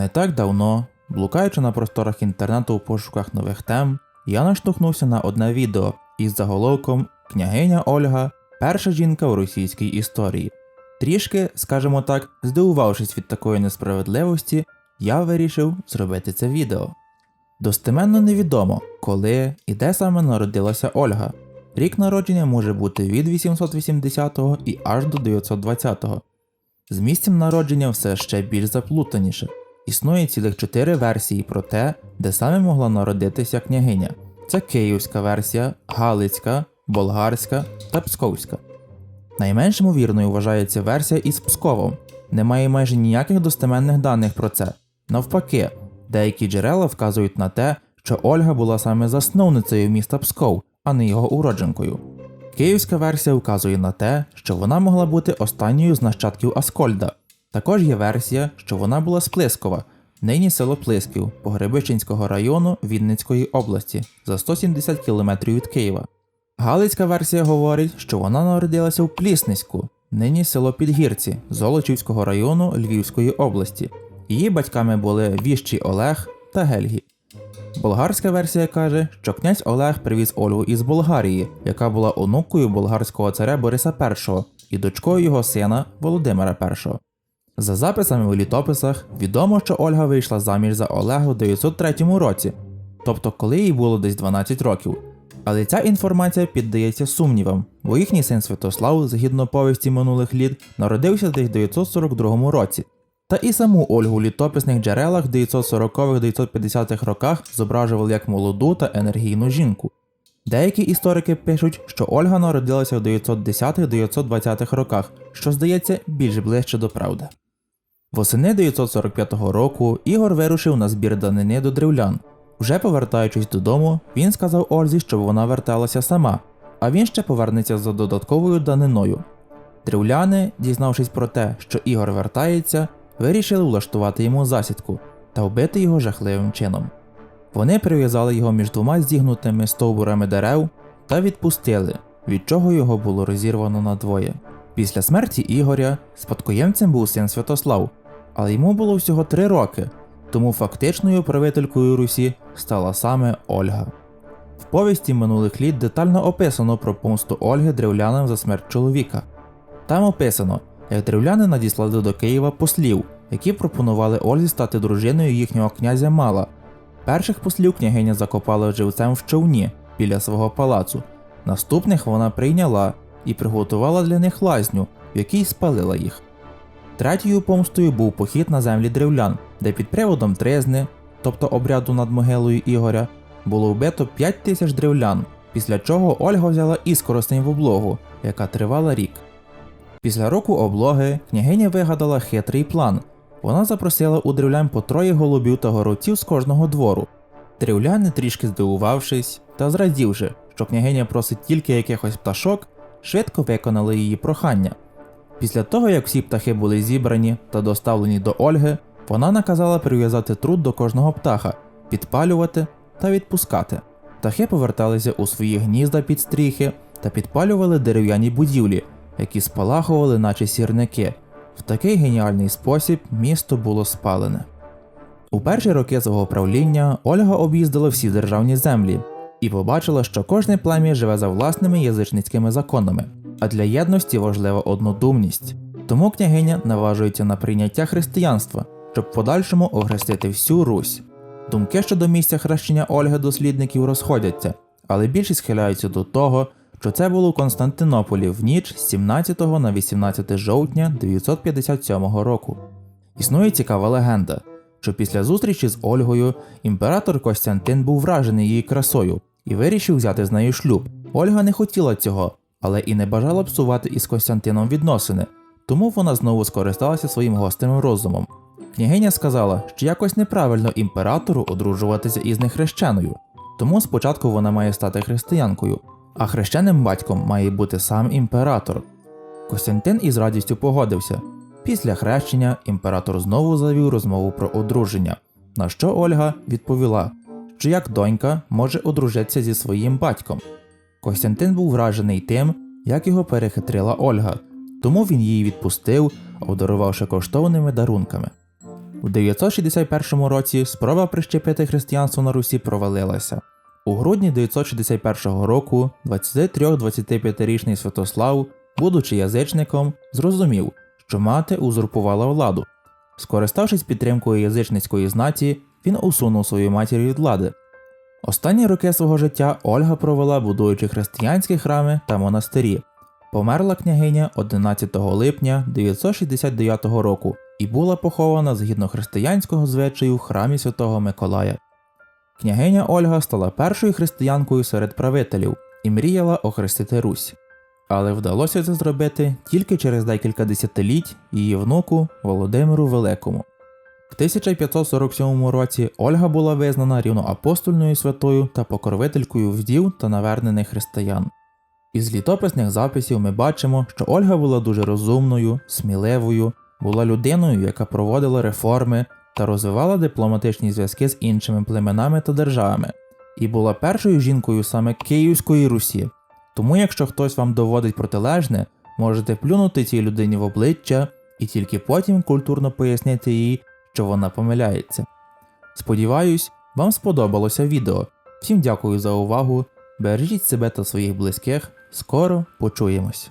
Не так давно, блукаючи на просторах інтернету у пошуках нових тем, я наштовхнувся на одне відео із заголовком Княгиня Ольга перша жінка у російській історії. Трішки, скажімо так, здивувавшись від такої несправедливості, я вирішив зробити це відео. Достеменно невідомо, коли і де саме народилася Ольга. Рік народження може бути від 880 і аж до 920. З місцем народження все ще більш заплутаніше. Існує цілих чотири версії про те, де саме могла народитися княгиня. Це київська версія, галицька, болгарська та псковська. Найменш ймовірною вважається версія із Псковом. Немає майже ніяких достеменних даних про це. Навпаки, деякі джерела вказують на те, що Ольга була саме засновницею міста Псков, а не його уродженкою. Київська версія вказує на те, що вона могла бути останньою з нащадків Аскольда. Також є версія, що вона була з Плискова, нині село Плисків Погребичинського району Вінницької області за 170 км від Києва. Галицька версія говорить, що вона народилася в Плісниську, нині село Підгірці Золочівського району Львівської області. Її батьками були віщий Олег та Гельгі. Болгарська версія каже, що князь Олег привіз Ольгу із Болгарії, яка була онукою болгарського царя Бориса І і дочкою його сина Володимира І. За записами у літописах відомо, що Ольга вийшла заміж за Олега у 903 році, тобто коли їй було десь 12 років. Але ця інформація піддається сумнівам, бо їхній син Святослав, згідно повісті минулих літ, народився десь в 942 році. Та і саму Ольгу у літописних джерелах в 940-950-х роках зображували як молоду та енергійну жінку. Деякі історики пишуть, що Ольга народилася в 910-920-х роках, що здається більш ближче до правди. Восени 945 року Ігор вирушив на збір данини до древлян. Вже повертаючись додому, він сказав Ользі, щоб вона верталася сама, а він ще повернеться за додатковою даниною. Древляни, дізнавшись про те, що Ігор вертається, вирішили влаштувати йому засідку та вбити його жахливим чином. Вони прив'язали його між двома зігнутими стовбурами дерев та відпустили, від чого його було розірвано надвоє. Після смерті Ігоря спадкоємцем був син Святослав, але йому було всього три роки, тому фактичною правителькою Русі стала саме Ольга. В повісті минулих літ детально описано про помсту Ольги древлянам за смерть чоловіка. Там описано, як древляни надіслали до Києва послів, які пропонували Ользі стати дружиною їхнього князя Мала. Перших послів княгиня закопала живцем в човні біля свого палацу. Наступних вона прийняла і приготувала для них лазню, в якій спалила їх. Третьою помстою був похід на землі древлян, де під приводом тризни, тобто обряду над могилою Ігоря, було вбито 5 тисяч древлян, після чого Ольга взяла іскоростень в облогу, яка тривала рік. Після року облоги княгиня вигадала хитрий план. Вона запросила у древлян по троє голубів та горобців з кожного двору. Древляни, трішки здивувавшись та зрадівши, що княгиня просить тільки якихось пташок, швидко виконали її прохання. Після того, як всі птахи були зібрані та доставлені до Ольги, вона наказала прив'язати труд до кожного птаха, підпалювати та відпускати. Птахи поверталися у свої гнізда під стріхи та підпалювали дерев'яні будівлі, які спалахували, наче сірники. В такий геніальний спосіб місто було спалене. У перші роки свого правління Ольга об'їздила всі державні землі і побачила, що кожне плем'я живе за власними язичницькими законами, а для єдності важлива однодумність. Тому княгиня наважується на прийняття християнства, щоб в подальшому охрестити всю Русь. Думки щодо місця хрещення Ольги дослідників розходяться, але більшість схиляються до того, що це було у Константинополі в ніч з 17 на 18 жовтня 957 року. Існує цікава легенда, що після зустрічі з Ольгою імператор Костянтин був вражений її красою і вирішив взяти з нею шлюб. Ольга не хотіла цього, але і не бажала псувати із Костянтином відносини, тому вона знову скористалася своїм гострим розумом. Княгиня сказала, що якось неправильно імператору одружуватися із нехрещеною, тому спочатку вона має стати християнкою, а хрещеним батьком має бути сам імператор. Костянтин із радістю погодився. Після хрещення імператор знову завів розмову про одруження, на що Ольга відповіла, що як донька може одружитися зі своїм батьком. Костянтин був вражений тим, як його перехитрила Ольга, тому він її відпустив, обдарувавши коштовними дарунками. У 961 році спроба прищепити християнство на Русі провалилася. У грудні 961 року 23-25-річний Святослав, будучи язичником, зрозумів, що мати узурпувала владу. Скориставшись підтримкою язичницької знаті, він усунув свою матір від влади. Останні роки свого життя Ольга провела, будуючи християнські храми та монастирі. Померла княгиня 11 липня 969 року і була похована згідно християнського звичаю в храмі Святого Миколая. Княгиня Ольга стала першою християнкою серед правителів і мріяла охрестити Русь. Але вдалося це зробити тільки через декілька десятиліть її внуку Володимиру Великому. В 1547 році Ольга була визнана рівноапостольною святою та покровителькою вдів та навернених християн. Із літописних записів ми бачимо, що Ольга була дуже розумною, сміливою, була людиною, яка проводила реформи та розвивала дипломатичні зв'язки з іншими племенами та державами, і була першою жінкою саме Київської Русі. Тому, якщо хтось вам доводить протилежне, можете плюнути цій людині в обличчя і тільки потім культурно пояснити їй, що вона помиляється. Сподіваюсь, вам сподобалося відео. Всім дякую за увагу. Бережіть себе та своїх близьких. Скоро почуємось.